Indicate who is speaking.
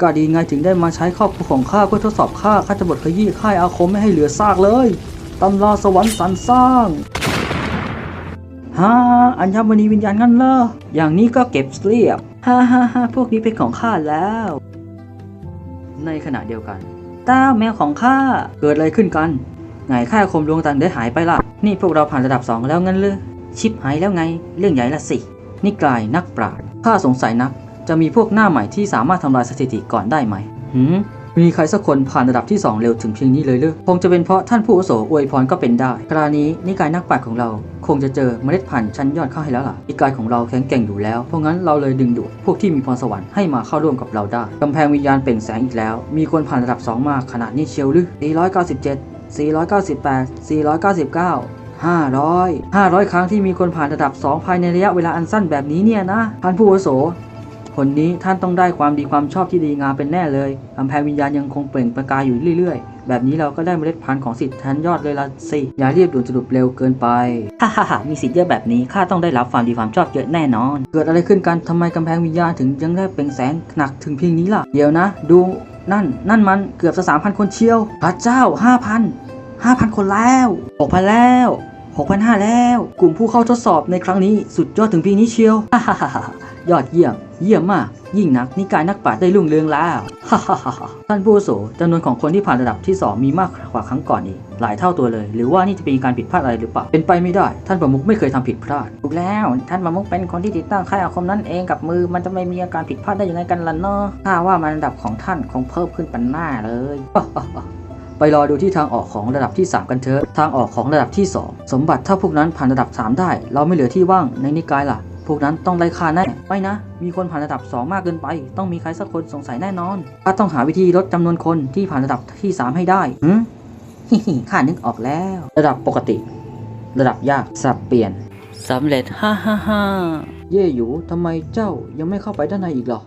Speaker 1: ก็ดีไงถึงได้มาใช้ครอบครัวของข้าเพื่อทดสอบข้าข้าจะบดขยี้ค่ายอาคมไม่ให้เหลือซากเลยตำราสวรรค์สรรสร้างฮ่าอัญมณีวิญญาณงั้นเหรออย่างนี้ก็เก็บเรียบฮ่าฮ่าฮ่าพวกนี้เป็นของข้าแล้ว ในขณะเดียวกันต้าแมวของข้าเกิดอะไรขึ้นกันไงค่าอาคมดวงตันได้หายไปล่ะ นี่พวกเราผ่านระดับสองแล้วงั้นเลยชิปหายแล้วไง เรื่องใหญ่ละสินิกลายนักปราชญ์ข้าสงสัยนัก จะมีพวกหน้าใหม่ที่สามารถทำลายสถิติก่อนได้ไหมหืมมีใครสักคนผ่านระดับที่ 2 เร็วถึงเพียงนี้เลยหรือคงจะเป็นเพราะท่านผู้อาวุโสอวยพรก็เป็นได้คราวนี้นิกายนักปราชญ์ของเรา คงจะเจอเมล็ดพันธุ์ชั้นยอดเข้าให้แล้วล่ะนิกายของเราแข็งแกร่งอยู่แล้ว เพราะงั้นเราเลยดึงดูดพวกที่มีพรสวรรค์ให้มาเข้าร่วมกับเราได้กำแพงวิญญาณเปล่งแสงอีกแล้ว มีคนผ่านระดับ 2 มาขนาดนี้เชียวหรือ497 498 499 500 500 ครั้งที่มีคนผ่านระดับ 2 ภายในระยะเวลาอันสั้นแบบนี้เนี่ยนะท่านผู้อาวุโส คนนี้ท่านต้องได้ความดีความชอบที่ดีงามเป็นแน่เลยกำแพงวิญญาณยังคงเปล่งประกายอยู่เรื่อยๆ แบบนี้เราก็ได้เมล็ดพันธุ์ของสิทธิ์ชั้นยอดเลยละสิ อย่ารีบด่วนสรุปเร็วเกินไป ฮ่าฮ่าฮ่ามีสิทธิ์เยอะแบบนี้ข้าต้องได้รับความดีความชอบเยอะแน่นอน เกิดอะไรขึ้นกันทำไมกำแพงวิญญาณถึงยังได้เปล่งแสงหนักถึงเพียงนี้ล่ะ เดี๋ยวนะ ดูนั่น นั่นมันเกือบจะสามพันคนเชียว พระเจ้าห้าพันห้าพันคนแล้วหกพันแล้ว6,500 แล้ว กลุ่มผู้เข้าทดสอบในครั้งนี้สุดยอดถึงปีนี้เชียว ฮ่าฮ่าฮ่ายอดเยี่ยม เยี่ยมมาก ยิ่งนักนิกายนักปราชญ์ได้รุ่งเรืองแล้วฮ่าฮ่าฮ่าท่านผู้อาวุโสจำนวนของคนที่ผ่านระดับที่ 2 มีมากกว่าครั้งก่อนอีก หลายเท่าตัวเลย หรือว่านี่จะเป็นการผิดพลาดอะไรหรือเปล่า เป็นไปไม่ได้ ท่านประมุขไม่เคยทำผิดพลาด ถูกแล้ว ท่านประมุขเป็นคนที่ติดตั้งค่ายอาคมนั้นเองกับมือ มันจะไม่มีอาการผิดพลาดได้ยังไงกันล่ะเนาะถ้าว่ามันระดับของท่านคงเพิ่มขึ้นเป็นหน้าเลยไปรอดูที่ทางออกของระดับที่ 3 กันเถอะ ทางออกของระดับที่ 2 สมบัติถ้าพวกนั้นผ่านระดับ 3 ได้ เราไม่เหลือที่ว่างในนิกายล่ะ พวกนั้นต้องไล่ฆ่าแน่ไม่นะ มีคนผ่านระดับ 2 มากเกินไป ต้องมีใครสักคนสงสัยแน่นอนข้าต้องหาวิธีลดจำนวนคนที่ผ่านระดับที่ 3 ให้ได้หืมฮิฮิข้านึกออกแล้ว ระดับปกติ ระดับยากสับเปลี่ยนสำเร็จฮ่าฮ่าฮ่าเย่หยูทำไมเจ้ายังไม่เข้าไปด้านในอีกเหรอ